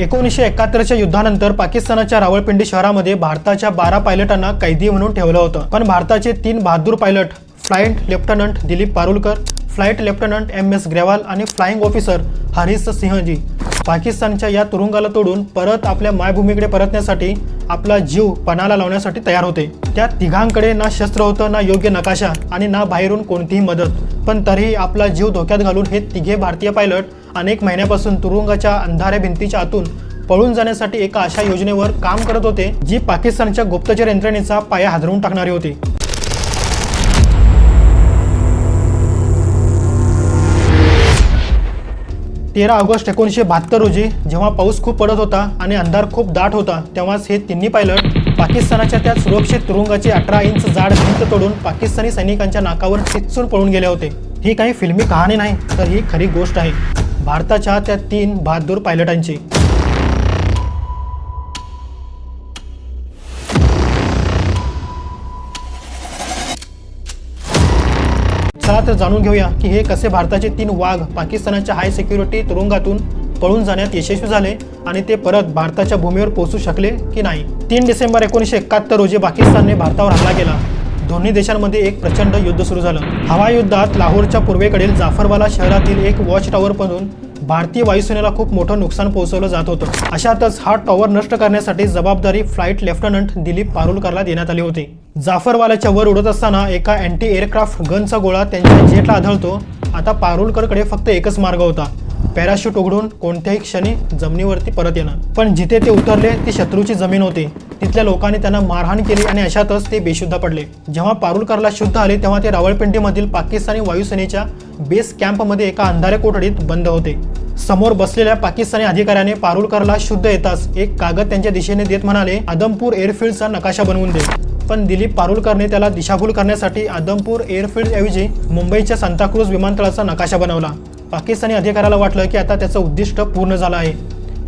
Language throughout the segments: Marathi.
एकोणीसशे एकाहत्तरच्या युद्धानंतर पाकिस्तानाच्या रावळपिंडी शहरामध्ये भारताच्या बारा पायलटांना कैदी म्हणून ठेवलं होतं. पण भारताचे तीन Bahadur pilot flight lieutenant Dilip Parulkar flight lieutenant M S Grewal आणि फ्लाइंग ऑफिसर हरीश सिंहजी पाकिस्तानच्या या तुरुंगाला तोडून परत आपल्या मायभूमीकडे परतण्यासाठी आपला जीव पणाला लावण्यासाठी तयार होते. त्या तिघांकडे ना शस्त्र होतं ना योग्य नकाशा आणि ना बाहेरून कोणतीही मदत. पण तरीही आपला जीव धोक्यात घालून हे तिघे भारतीय पायलट अनेक महिन्यापासून तुरुंगाच्या अंधाऱ्या भिंतीच्या आतून पळून जाण्यासाठी एका अशा योजनेवर काम करत होते जी पाकिस्तानच्या गुप्तचर यंत्रणेचा पाया हादरवून टाकणारी होती. तेरा ऑगस्ट एकोणीसशे बहात्तर रोजी जेव्हा पाऊस खूप पडत होता आणि अंधार खूप दाट होता तेव्हाच हे तिन्ही पायलट पाकिस्तानाच्या त्या सुरक्षित तुरुंगाची अठरा इंच जाड भिंत तोडून पाकिस्तानी सैनिकांच्या नाकावर चिचून पळून गेले होते. ही काही फिल्मी कहाणी नाही तर ही खरी गोष्ट आहे. भारताच्या त्या तीन बहादूर पायलटांची. चला तर जाणून घेऊया की हे कसे भारताचे तीन वाघ पाकिस्तानाच्या हाय सिक्युरिटी तुरुंगातून पळून जाण्यात यशस्वी झाले आणि ते परत भारताच्या भूमीवर पोहोचू शकले की नाही. तीन डिसेंबर एकोणीसशे एकाहत्तर रोजी पाकिस्तानने भारतावर हल्ला केला. दोन्ही देशांमध्ये एक प्रचंड युद्ध सुरू झालं. हवाई युद्धात लाहोरच्या पूर्वेकडील जाफरवाला शहरातील एक वॉच टॉवरमधून भारतीय वायुसेनेला खूप मोठं नुकसान पोहोचवलं जात होतं. अशातच हा टॉवर नष्ट करण्यासाठी जबाबदारी फ्लाईट लेफ्टनंट दिलीप पारुलकरला देण्यात आली होती. जाफरवाल्याच्या वर उडत असताना एका अँटी एअरक्राफ्ट गनचा गोळा त्यांच्या जेटला आढळतो. आता पारुलकरकडे फक्त एकच मार्ग होता. पॅराशूट उघडून कोणत्याही क्षणी जमिनीवरती परत येणं. पण जिथे ते उतरले ती शत्रूची जमीन होती. तिथल्या लोकांनी त्यांना मारहाण केली आणि अशातच ते बेशुद्ध पडले. जेव्हा पारुलकरला शुद्ध आले तेव्हा ते रावळपिंडीमधील पाकिस्तानी वायुसेनेच्या बेस कॅम्पमध्ये एका अंधाऱ्या कोठडीत बंद होते. समोर बसलेल्या पाकिस्तानी अधिकाऱ्याने पारुलकरला शुद्ध येताच एक कागद त्यांच्या दिशेने देत म्हणाले आदमपूर एअरफील्डचा नकाशा बनवून दे. पण दिलीप पारुलकरने त्याला दिशाभूल करण्यासाठी आदमपूर एअरफील्ड ऐवजी मुंबईच्या सांताक्रूज विमानतळाचा नकाशा बनवला. पाकिस्तानी अधिकाऱ्याला वाटलं की आता त्याचं उद्दिष्ट पूर्ण झालं आहे.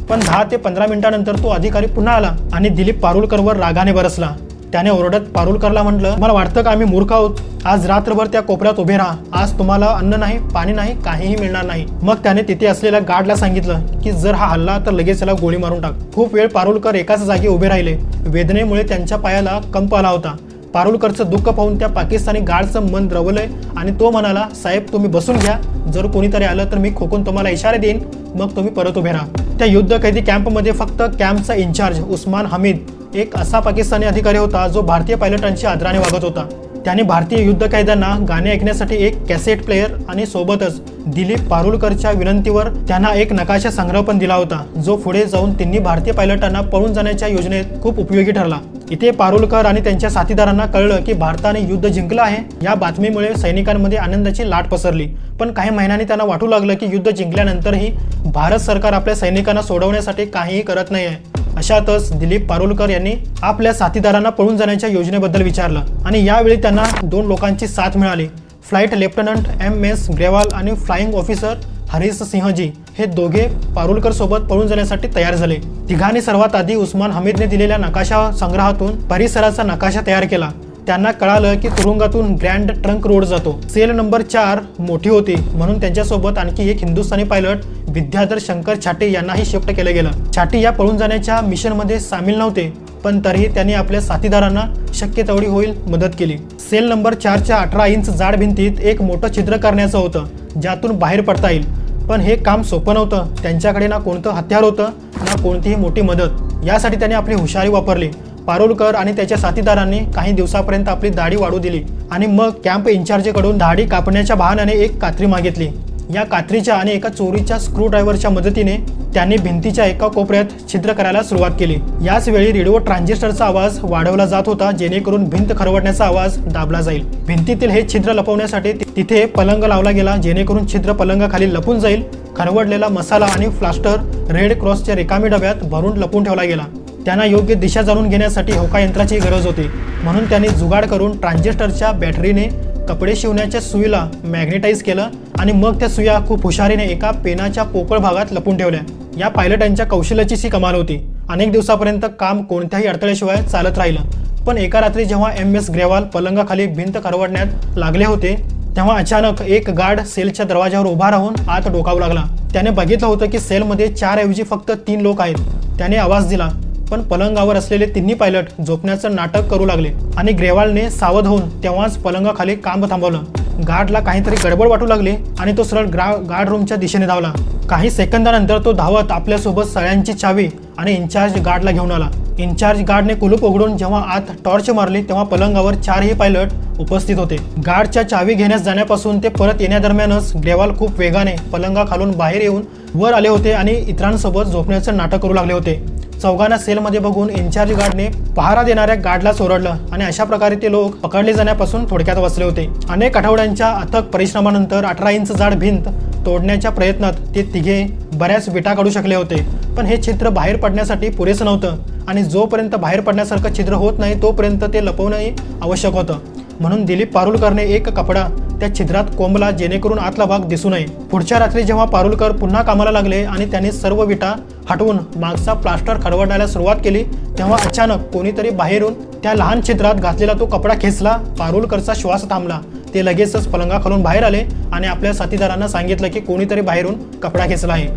पण दहा ते पंधरा मिनिटानंतर तो अधिकारी पुन्हा आला आणि दिलीप पारुलकरवर रागाने बरसला. त्याने ओरडत पारुलकरला म्हटलं मला वाटतं का आम्ही मूर्ख आहोत? आज रात्रभर त्या कोपऱ्यात उभे राहा. आज तुम्हाला अन्न नाही पाणी नाही काहीही मिळणार नाही. मग त्याने तिथे असलेल्या गार्डला सांगितलं की जर हा हल्ला तर लगेच त्याला गोळी मारून टाक. खूप वेळ पारुलकर एकाच जागी उभे राहिले. वेदनेमुळे त्यांच्या पायाला कंप आला होता. पारुलकरचं दुःख पाहून त्या पाकिस्तानी गार्डचं मन द्रवलंय. आणि तो म्हणाला साहेब तुम्ही बसून घ्या. जर कोणीतरी आलं तर मी खोकून तुम्हाला इशारे देईन. मग तुम्ही परत उभे राहा. त्या युद्ध कैदी कॅम्पमध्ये फक्त कॅम्पचा इन्चार्ज उस्मान हमीद एक असा पाकिस्तानी अधिकारी होता जो भारतीय पायलटांशी आदराने वागत होता. त्याने भारतीय युद्ध कैद्यांना गाणे ऐकण्यासाठी एक कॅसेट प्लेअर आणि सोबतच दिलीप पारुलकरच्या विनंतीवर त्यांना एक नकाशा संग्रह पण दिला होता जो पुढे जाऊन तिन्ही भारतीय पायलटांना पळून जाण्याच्या योजनेत खूप उपयोगी ठरला. इथे पारुलकर आणि त्यांच्या साथीदारांना कळलं की भारताने युद्ध जिंकलं आहे. या बातमीमुळे सैनिकांमध्ये आनंदाची लाट पसरली. पण काही महिन्यांनी त्यांना वाटू लागलं की युद्ध जिंकल्यानंतरही भारत सरकार आपल्या सैनिकांना सोडवण्यासाठी काहीही करत नाही आहे अशातच दिलीप पारुलकर यांनी आपल्या साथीदारांना पळून जाण्याच्या योजनेबद्दल विचारलं आणि यावेळी त्यांना दोन लोकांची साथ मिळाली. Flight lieutenant M S Grewal आणि फ्लाइंग ऑफिसर हरीश सिंहजी हे दोघे पारुलकर सोबत पळून जाण्यासाठी तयार झाले. तिघांनी सर्वात आधी उस्मान हमीदने दिलेल्या नकाशा संग्रहातून परिसराचा नकाशा तयार केला. त्यांना कळालं की तुरुंगातून ग्रँड ट्रंक रोड जातो. सेल नंबर चार मोठी होती म्हणून त्यांच्यासोबत आणखी एक हिंदुस्थानी पायलट विद्याधर शंकर छाटे यांनाही शिफ्ट केलं गेलं. छाटे या पळून जाण्याच्या मिशनमध्ये सामील नव्हते पण तरीही त्यांनी आपल्या साथीदारांना शक्य तेवढी होईल मदत केली. सेल नंबर चारच्या अठरा इंच जाड भिंतीत एक मोठं छिद्र करण्याचं होतं ज्यातून बाहेर पडता येईल. पण हे काम सोपं नव्हतं. त्यांच्याकडे ना कोणतं हत्यार होतं ना कोणतीही मोठी मदत. यासाठी त्यांनी आपली हुशारी वापरली. पारोलकर आणि त्याच्या साथीदारांनी काही दिवसापर्यंत आपली दाढी वाढू दिली आणि मग कॅम्प इन्चार्जकडून दाढी कापण्याच्या बहाण्याने एक कात्री मागितली. या कात्रीच्या आणि एका चोरीच्या स्क्रू ड्रायव्हरच्या मदतीने त्यांनी भिंतीच्या एका कोपऱ्यात छिद्र करायला सुरुवात केली. याच वेळी रेडिओ ट्रान्झिस्टरचा आवाज वाढवला जात होता जेणेकरून भिंत खरवडण्याचा आवाज दाबला जाईल. भिंतीतील हे छिद्र लपवण्यासाठी तिथे पलंग लावला गेला जेणेकरून छिद्र पलंगाखाली लपून जाईल. खरवडलेला मसाला आणि प्लास्टर रेड क्रॉसच्या रिकामी डब्यात भरून लपून ठेवला गेला. त्यांना योग्य दिशा जाणून घेण्यासाठी होका यंत्राची गरज होती. म्हणून त्यांनी जुगाड करून ट्रान्झिस्टरच्या बॅटरीने कपडे शिवण्याच्या सुईला मॅग्नेटाईज केलं आणि मग त्या सुया खूप हुशारीने एका पेनाच्या पोकळ भागात लपून ठेवल्या. या पायलटांच्या कौशल्याची सी कमाल होती. अनेक दिवसापर्यंत काम कोणत्याही अडथळ्याशिवाय चालत राहिलं. पण एका रात्री जेव्हा एम एस ग्रेवाल पलंगाखाली भिंत करवडण्यात लागले होते तेव्हा अचानक एक गार्ड सेलच्या दरवाजावर उभा राहून आत डोकावू लागला. त्याने बघितलं होतं की सेलमध्ये चार ऐवजी फक्त तीन लोक आहेत. त्याने आवाज दिला पण पलंगावर असलेले तिन्ही पायलट झोपण्याचं नाटक करू लागले आणि ग्रेवालने सावध होऊन तेव्हाच पलंगाखाली काम थांबवलं. गार्डला काहीतरी गडबड वाटू लागली आणि तो सरळ ग्रा गार्ड रूमच्या दिशेने धावला. काही सेकंदानंतर तो धावत आपल्यासोबत सळ्यांची चावी आणि इन्चार्ज गार्डला घेऊन आला. इन्चार्ज गार्डने कुलूप उघडून जेव्हा आत टॉर्च मारली तेव्हा पलंगावर चारही पायलट उपस्थित होते. गार्डच्या चावी घेण्यास जाण्यापासून ते परत येण्यादरम्यानच ग्रेवाल खूप वेगाने पलंगाखालून बाहेर येऊन वर आले होते आणि इतरांसोबत झोपण्याचं नाटक करू लागले होते. चौघांना सेलमध्ये बघून इन्चार्ज गार्डने पहारा देणाऱ्या गार्डला सोडलं आणि अशा प्रकारे ते लोक पकडले जाण्यापासून थोडक्यात वाचले होते. अनेक आठवड्यांच्या अथक परिश्रमानंतर अठरा इंच जाड भिंत तोडण्याच्या प्रयत्नात ते तिघे बऱ्याच विटा काढू शकले होते. पण हे चित्र बाहेर पडण्यासाठी पुरेसं नव्हतं. आणि जोपर्यंत बाहेर पडण्यासारखं छिद्र होत नाही तोपर्यंत ते लपवणंही आवश्यक होतं. म्हणून दिलीप पारुलकरने एक कपडा त्या छिद्रात कोंबला जेणेकरून आतला भाग दिसू नये. पुढच्या रात्री जेव्हा पारुलकर पुन्हा कामाला लागले आणि त्यांनी सर्व विटा हटवून मागचा प्लास्टर खडवडायला सुरुवात केली तेव्हा अचानक कोणीतरी बाहेरून त्या लहान छिद्रात घातलेला तो कपडा खेचला पारुलकरचा श्वास थांबला. ते लगेचच पलंगाखालून बाहेर आले आणि आपल्या साथीदारांना सांगितलं की कोणीतरी बाहेरून कपडा खेचला आहे.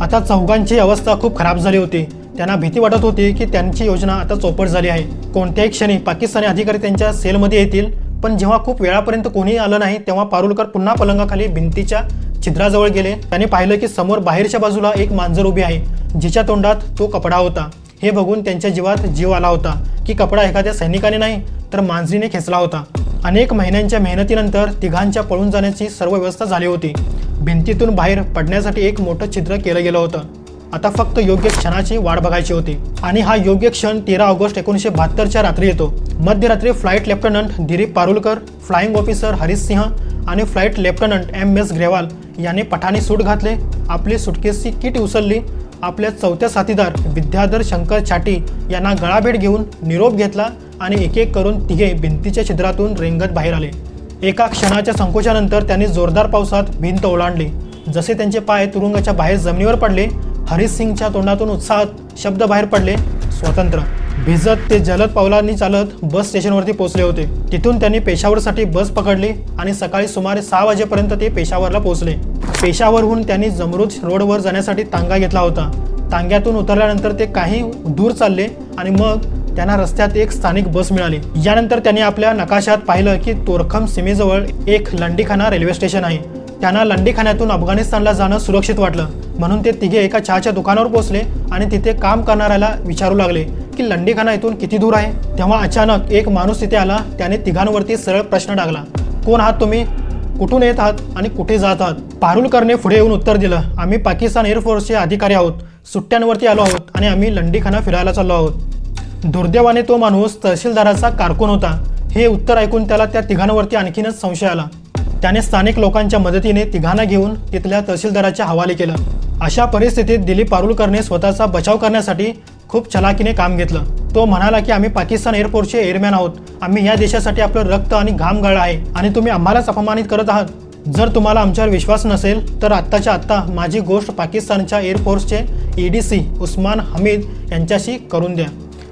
आता चौघांची अवस्था खूप खराब झाली होती. त्यांना भीती वाटत होती की त्यांची योजना आता चौपट झाली आहे. कोणत्याही क्षणी पाकिस्तानी अधिकारी त्यांच्या सेलमध्ये येतील पण जेव्हा खूप वेळापर्यंत कोणीही आलं नाही तेव्हा पारुलकर पुन्हा पलंगाखाली भिंतीच्या छिद्राजवळ गेले. त्याने पाहिलं की समोर बाहेरच्या बाजूला एक मांजर उभी आहे जिच्या तोंडात तो कपडा होता. हे बघून त्यांच्या जीवात जीव आला होता की कपडा एखाद्या सैनिकाने नाही तर मांजरीने खेचला होता. अनेक महिन्यांच्या मेहनतीनंतर तिघांच्या पळून जाण्याची सर्व व्यवस्था झाली होती. भिंतीतून बाहेर पडण्यासाठी एक मोठं छिद्र केलं गेलं होतं. आता फक्त योग्य क्षणाची वाट बघायची होती. आणि हा योग्य क्षण तेरा ऑगस्ट एकोणीसशे बहात्तरच्या रात्री येतो. मध्यरात्री flight lieutenant Dilip Parulkar flying officer Harish Singh आणि flight lieutenant M S Grewal यांनी पठाणी सूट घातले. आपली सुटकेसची किट उचलली. आपल्या चौथ्या साथीदार विद्याधर शंकर छाटी यांना गळाभेट घेऊन निरोप घेतला आणि एक एक करून तिघे भिंतीच्या छिद्रातून रेंगत बाहेर आले. एका क्षणाच्या संकोचानंतर त्यांनी जोरदार पावसात भिंत ओलांडली. जसे त्यांचे पाय तुरुंगाच्या बाहेर जमिनीवर पडले हरीश सिंगच्या तोंडातून उत्साहात शब्द बाहेर पडले. स्वतंत्र. भिजत ते जलद पावलांनी चालत बस स्टेशनवरती पोहोचले होते. तिथून त्यांनी पेशावरसाठी बस पकडली आणि सकाळी सुमारे सहा वाजेपर्यंत ते पेशावरला पोहोचले. पेशावरहून त्यांनी जमरूद रोडवर जाण्यासाठी तांगा घेतला होता. तांग्यातून उतरल्यानंतर ते काही दूर चालले आणि मग त्यांना रस्त्यात एक स्थानिक बस मिळाली. यानंतर त्यांनी आपल्या नकाशात पाहिलं की तोरखम सीमेजवळ एक लंडीखाना रेल्वे स्टेशन आहे. त्यांना लंडीखान्यातून अफगाणिस्तानला जाणं सुरक्षित वाटलं. म्हणून ते तिघे एका चहाच्या दुकानावर पोहोचले आणि तिथे काम करणाऱ्याला विचारू लागले की लंडीखाना इथून किती दूर आहे? तेव्हा अचानक एक माणूस तिथे आला त्याने तिघांवरती सरळ प्रश्न टाकला. कोण आहात तुम्ही? कुठून येत आहात आणि कुठे जात आहात? पारुलकरने पुढे येऊन उत्तर दिलं आम्ही पाकिस्तान एअरफोर्सचे अधिकारी आहोत. सुट्ट्यांवरती आलो आहोत आणि आम्ही लंडीखाना फिरायला चाललो आहोत. दुर्दैवाने तो माणूस तहसीलदाराचा कारकून होता. हे उत्तर ऐकून त्याला त्या तिघांवरती आणखीनच संशय आला. त्याने स्थानिक लोकांच्या मदतीने तिघांना घेऊन तिथल्या तहसीलदाराच्या हवाले केलं. अशा परिस्थितीत दिलीप पारुलकरने स्वतःचा बचाव करण्यासाठी खूप चलाकीने काम घेतलं. तो म्हणाला की आम्ही पाकिस्तान एअरफोर्सचे एअरमॅन आहोत. आम्ही या देशासाठी आपलं रक्त आणि घाम गाळला आहे आणि तुम्ही आम्हालाच अपमानित करत आहात. जर तुम्हाला आमच्यावर विश्वास नसेल तर आत्ताच्या आत्ता माझी गोष्ट पाकिस्तानच्या एअरफोर्सचे E D C Usman Hamid यांच्याशी करून द्या.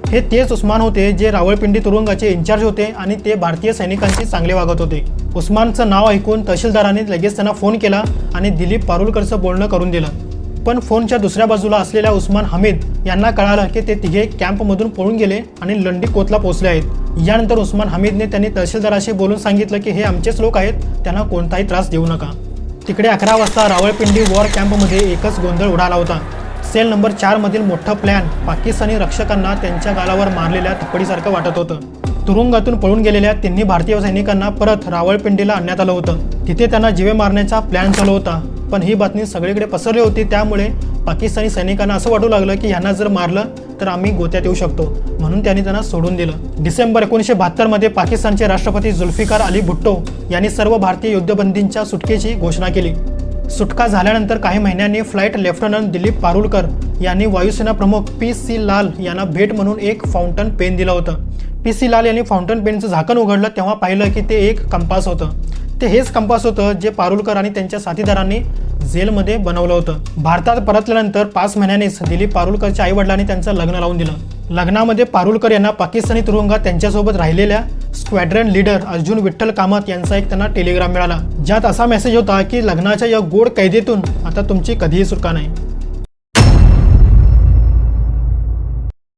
हे तेच उस्मान होते जे रावळपिंडी तुरुंगाचे इन्चार्ज होते आणि ते भारतीय सैनिकांशी चांगले वागत होते. उस्मानचं नाव ऐकून तहसीलदाराने लगेच त्यांना फोन केला आणि दिलीप पारुलकरचं बोलणं करून दिलं. पण फोनच्या दुसऱ्या बाजूला असलेल्या उस्मान हमीद यांना कळालं की ते तिघे कॅम्पमधून पळून गेले आणि लंडी कोतला पोहोचले आहेत. यानंतर उस्मान हमीदने त्यांनी तहसीलदाराशी बोलून सांगितलं की हे आमचेच लोक आहेत त्यांना कोणताही त्रास देऊ नका. तिकडे अकरा वाजता रावळपिंडी वॉर कॅम्पमध्ये एकच गोंधळ उडाला होता. सेल नंबर चारमधील मोठा प्लॅन पाकिस्तानी रक्षकांना त्यांच्या गालावर मारलेल्या थप्पडीसारखं वाटत होतं. तुरुंगातून पळून गेलेल्या तिन्ही भारतीय सैनिकांना परत रावळपिंडीला आणण्यात आलं होतं. तिथे त्यांना जीवे मारण्याचा प्लॅन चालू होता. पण ही बातमी सगळीकडे पसरली होती. त्यामुळे पाकिस्तानी सैनिकांना असं वाटू लागलं की ह्यांना जर मारलं तर आम्ही गोत्यात येऊ शकतो. म्हणून त्यांनी त्यांना सोडून दिलं. डिसेंबर एकोणीसशे बहात्तरमध्ये पाकिस्तानचे राष्ट्रपती जुल्फिकार अली भुट्टो यांनी सर्व भारतीय युद्धबंदींच्या सुटकेची घोषणा केली. सुटका झाल्यानंतर काही महिन्यांनी फ्लाईट लेफ्टनंट दिलीप पारुलकर यांनी वायुसेना प्रमुख पी सी लाल यांना भेट म्हणून एक फाउंटन पेन दिलं होतं. पी सी लाल यांनी फाउंटन पेनचं झाकण उघडलं तेव्हा पाहिलं की ते एक कंपास होतं. ते हेच कंपास होतं जे पारुलकर आणि त्यांच्या साथीदारांनी जेलमध्ये बनवलं होतं. भारतात परतल्यानंतर पाच महिन्यानेच दिलीप पारुलकरच्या आईवडिलांनी त्यांचं लग्न लावून दिलं. लग्नामध्ये पारुलकर यांना पाकिस्तानी तुरुंगात त्यांच्यासोबत राहिलेल्या स्क्वॅड्रन लीडर अर्जुन विठ्ठल कामत यांचा एक त्यांना टेलिग्राम मिळाला. ज्यात असा मेसेज होता की लग्नाच्या या गोड कैदेतून आता तुमची कधीही सुटका नाही.